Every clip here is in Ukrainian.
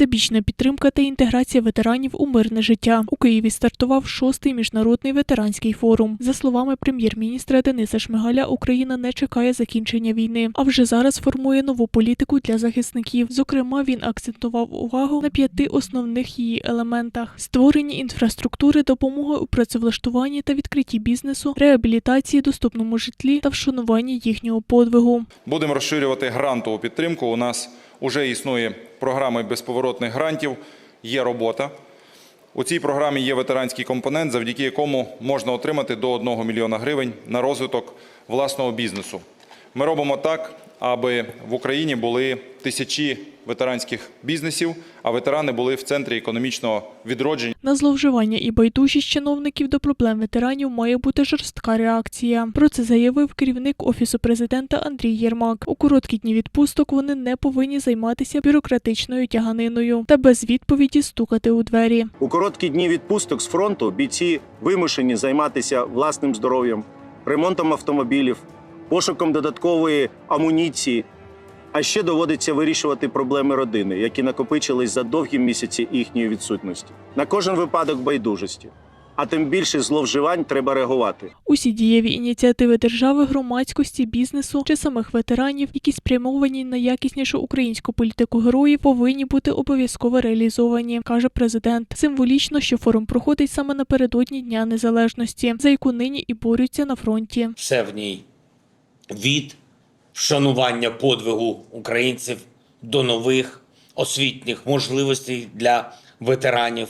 Всебічна підтримка та інтеграція ветеранів у мирне життя. У Києві стартував шостий міжнародний ветеранський форум. За словами прем'єр-міністра Дениса Шмигаля, Україна не чекає закінчення війни, а вже зараз формує нову політику для захисників. Зокрема, він акцентував увагу на п'яти основних її елементах: створенні інфраструктури, допомоги у працевлаштуванні та відкритті бізнесу, реабілітації, доступному житлі та вшануванні їхнього подвигу. Будемо розширювати грантову підтримку. У нас вже існує програма безповоротних грантів, є робота. У цій програмі є ветеранський компонент, завдяки якому можна отримати до 1 мільйона гривень на розвиток власного бізнесу. Ми робимо так, аби в Україні були тисячі ветеранських бізнесів, а ветерани були в центрі економічного відродження. На зловживання і байдужість чиновників до проблем ветеранів має бути жорстка реакція. Про це заявив керівник офісу президента Андрій Єрмак. У короткі дні відпусток вони не повинні займатися бюрократичною тяганиною та без відповіді стукати у двері. У короткі дні відпусток з фронту бійці вимушені займатися власним здоров'ям, ремонтом автомобілів, пошуком додаткової амуніції. А ще доводиться вирішувати проблеми родини, які накопичились за довгі місяці їхньої відсутності. На кожен випадок байдужості, а тим більше зловживань треба реагувати. Усі дієві ініціативи держави, громадськості, бізнесу чи самих ветеранів, які спрямовані на якіснішу українську політику героїв, повинні бути обов'язково реалізовані, каже президент. Символічно, що форум проходить саме напередодні Дня Незалежності, за яку нині і борються на фронті. все в ній від вшанування подвигу українців до нових освітніх можливостей для ветеранів,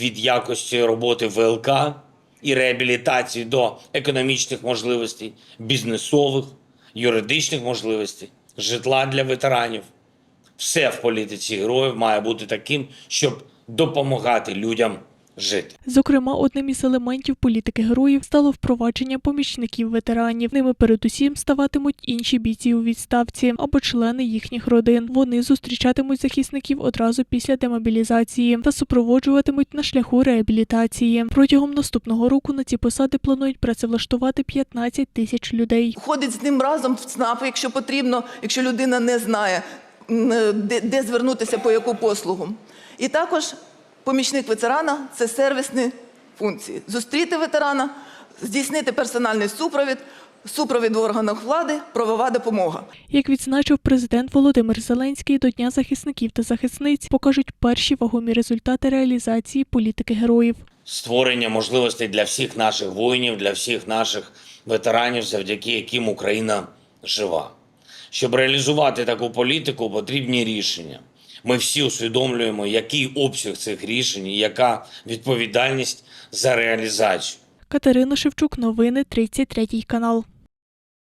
від якості роботи ВЛК і реабілітації до економічних можливостей, бізнесових, юридичних можливостей, житла для ветеранів. Все в політиці героїв має бути таким, щоб допомагати людям жити. Зокрема, одним із елементів політики героїв стало впровадження помічників ветеранів. Ними передусім ставатимуть інші бійці у відставці або члени їхніх родин. Вони зустрічатимуть захисників одразу після демобілізації та супроводжуватимуть на шляху реабілітації. Протягом наступного року на ці посади планують працевлаштувати 15 тисяч людей. Ходить з ним разом в ЦНАП, якщо потрібно, якщо людина не знає, де, де звернутися по яку послугу. І також помічник ветерана це сервісні функції. Зустріти ветерана, здійснити персональний супровід, супровід в органах влади, правова допомога. Як відзначив президент Володимир Зеленський, до Дня захисників та захисниць покажуть перші вагомі результати реалізації політики героїв. створення можливостей для всіх наших воїнів, для всіх наших ветеранів, завдяки яким Україна жива. Щоб реалізувати таку політику, потрібні рішення. Ми всі усвідомлюємо, який обсяг цих рішень і яка відповідальність за реалізацію. Катерина Шевчук, новини 33 канал.